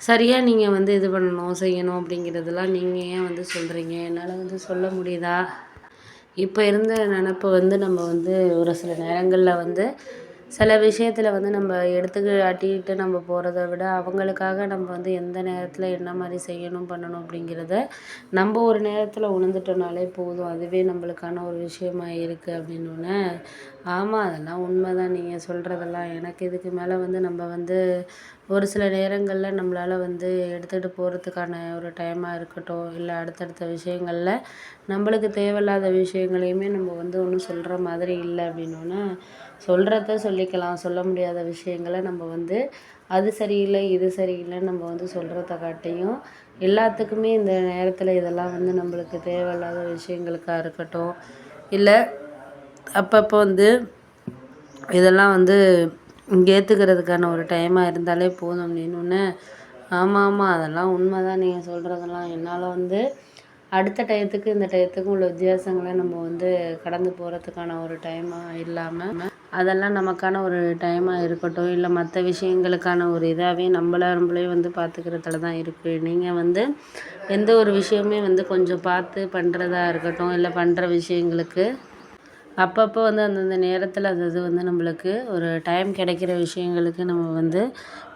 சரியாக நீங்கள் வந்து இது பண்ணணும் செய்யணும் அப்படிங்கிறதெல்லாம் நீங்கள் ஏன் வந்து சொல்கிறீங்க என்னால் வந்து சொல்ல முடியுதா? இப்போ இருந்த நினப்ப வந்து நம்ம வந்து ஒரு சில நேரங்களில் வந்து சில விஷயத்தில் வந்து நம்ம எடுத்துக்காட்டிட்டு நம்ம போகிறத விட அவங்களுக்காக நம்ம வந்து எந்த நேரத்தில் என்ன மாதிரி செய்யணும் பண்ணணும் அப்படிங்கிறத நம்ம ஒரு நேரத்தில் உணர்ந்துட்டோம்னாலே போதும். அதுவே நம்மளுக்கான ஒரு விஷயமா இருக்குது அப்படின்னோடனே ஆமாம் அதெல்லாம் உண்மை தான் நீங்கள் சொல்கிறதெல்லாம் எனக்கு இதுக்கு மேலே வந்து நம்ம வந்து ஒரு சில நேரங்களில் நம்மளால் வந்து எடுத்துகிட்டு போகிறதுக்கான ஒரு டைமாக இருக்கட்டும் இல்லை அடுத்தடுத்த விஷயங்களில் நம்மளுக்கு தேவையில்லாத விஷயங்களையுமே நம்ம வந்து ஒன்றும் சொல்கிற மாதிரி இல்லை அப்படின்னோன்னா சொல்கிறத சொல்லி சொல்லிக்கலாம் சொல்ல முடியாத விஷயங்களை நம்ம வந்து அது சரியில்லை இது சரியில்லைன்னு நம்ம வந்து சொல்கிறத காட்டியும் எல்லாத்துக்குமே இந்த நேரத்தில் இதெல்லாம் வந்து நம்மளுக்கு தேவையில்லாத விஷயங்களுக்காக இருக்கட்டும் இல்லை அப்பப்போ வந்து இதெல்லாம் வந்து ஏற்றுக்கிறதுக்கான ஒரு டைமாக இருந்தாலே போதும் அப்படின்னோடனே ஆமாம் ஆமாம் அதெல்லாம் உண்மை தான் நீங்கள் சொல்கிறதெல்லாம் என்னால் வந்து அடுத்த டயத்துக்கு இந்த டயத்துக்கும் உள்ள வித்தியாசங்களை நம்ம வந்து கடந்து போகிறதுக்கான ஒரு டைமாக இல்லாமல் அதெல்லாம் நமக்கான ஒரு டைமாக இருக்கட்டும். இல்லை மற்ற விஷயங்களுக்கான ஒரு இதாகவே நம்மள நம்மளே வந்து பார்த்துக்கிறதுல தான் இருக்குது நீங்கள் வந்து எந்த ஒரு விஷயமே வந்து கொஞ்சம் பார்த்து பண்ணுறதா இருக்கட்டும் இல்லை பண்ணுற விஷயங்களுக்கு அப்பப்போ வந்து அந்தந்த நேரத்தில் அது அது வந்து நம்மளுக்கு ஒரு டைம் கிடைக்கிற விஷயங்களுக்கு நம்ம வந்து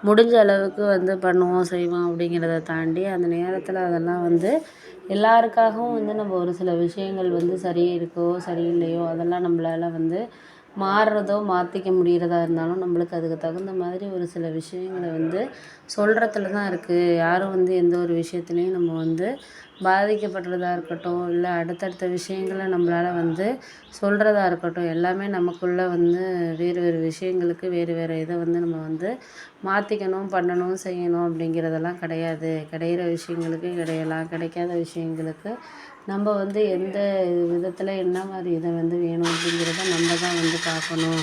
முடிஞ்ச அளவுக்கு வந்து பண்ணுவோம் செய்வோம் அப்படிங்கிறத தாண்டி அந்த நேரத்தில் அதெல்லாம் வந்து எல்லாருக்காகவும் வந்து நம்ம ஒரு சில விஷயங்கள் வந்து சரி இருக்கோ சரியில்லையோ அதெல்லாம் நம்மளால வந்து மாறுறதோ மாற்றிக்க முடிகிறதா இருந்தாலும் நம்மளுக்கு அதுக்கு தகுந்த மாதிரி ஒரு சில விஷயங்களை வந்து சொல்கிறத்துல தான் இருக்குது யாரும் வந்து எந்த ஒரு விஷயத்துலையும் நம்ம வந்து பாதிக்கப்படுறதா இருக்கட்டும் இல்லை அடுத்தடுத்த விஷயங்களை நம்மளால் வந்து சொல்கிறதா இருக்கட்டும் எல்லாமே நமக்குள்ளே வந்து வேறு வேறு விஷயங்களுக்கு வேறு வேறு இதை வந்து நம்ம வந்து மாற்றிக்கணும் பண்ணணும் செய்யணும் அப்படிங்கிறதெல்லாம் கிடையாது. கிடைக்கிற விஷயங்களுக்கு கிடையலாம். கிடைக்காத விஷயங்களுக்கு நம்ம வந்து எந்த விதத்தில் என்ன மாதிரி இதை வந்து வேணும் அப்படிங்கிறத நம்ம தான் வந்து பார்க்கணும்.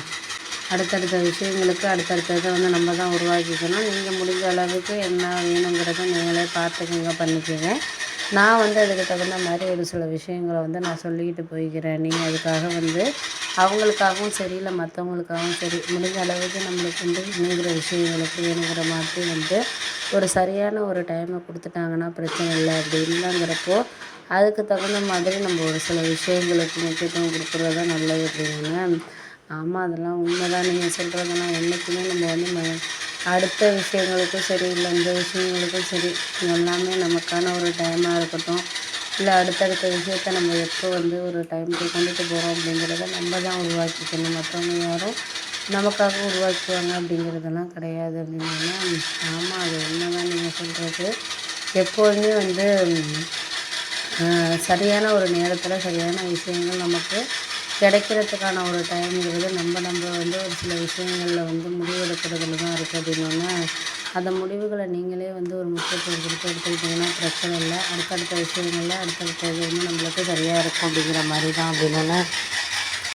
அடுத்தடுத்த விஷயங்களுக்கு அடுத்தடுத்த இதை வந்து நம்ம தான் உருவாக்கிக்கணும். நீங்கள் முடிஞ்ச அளவுக்கு என்ன வேணுங்கிறத நீங்களே பார்த்துக்கங்க பண்ணிக்கோங்க. நான் வந்து அதுக்கு தகுந்த மாதிரி ஒரு சில விஷயங்களை வந்து நான் சொல்லிக்கிட்டு போய்க்கிறேன். நீங்கள் அதுக்காக வந்து அவங்களுக்காகவும் சரி இல்லை மற்றவங்களுக்காகவும் சரி முடிஞ்ச அளவுக்கு நம்மளுக்கு வந்து வேணுங்கிற விஷயங்களுக்கு வேணுங்கிற மாதிரி வந்து ஒரு சரியான ஒரு டைமை கொடுத்துட்டாங்கன்னா பிரச்சனை இல்லை. அப்படி இல்லைங்கிறப்போ அதுக்கு தகுந்த மாதிரி நம்ம ஒரு சில விஷயங்களுக்கு முக்கியத்துவம் கொடுக்குறது தான் நல்லது அப்படிங்க ஆமாம் அதெல்லாம் உண்மை தான் நீங்கள் சொல்கிறதெல்லாம் என்றைக்குமே நம்ம வந்து அடுத்த விஷயங்களுக்கும் சரி இல்லை இந்த விஷயங்களுக்கும் சரி எல்லாமே நமக்கான ஒரு டைமாக இருக்கட்டும். இல்லை அடுத்தடுத்த விஷயத்த நம்ம எப்போ வந்து ஒரு டைமுக்கு கொண்டுட்டு போகிறோம் அப்படிங்கிறத நம்ம தான் உருவாக்கிக்கணும். மற்றவங்க யாரும் நமக்காக உருவாக்குவாங்க அப்படிங்கிறதெல்லாம் கிடையாது அப்படின்னா ஆமாம் அது உண்மை தான் நீங்கள் சொல்கிறது எப்போதுமே வந்து சரியான ஒரு நேரத்தில் சரியான விஷயங்கள் நமக்கு கிடைக்கிறதுக்கான ஒரு டைம்ங்கிறது நம்ம நம்ம வந்து ஒரு சில விஷயங்களில் வந்து முடிவெடுக்கிறதுல தான் இருக்குது அப்படின்னோடனே அந்த முடிவுகளை நீங்களே வந்து ஒரு முக்கியத்துவம் கொடுத்து எடுத்துக்கிட்டிங்கன்னா பிரச்சனை இல்லை. அடுத்தடுத்த விஷயங்களில் அடுத்தடுத்த இது வந்து நம்மளுக்கு சரியாக இருக்கும் அப்படிங்கிற மாதிரி தான் அப்படின்னோடனே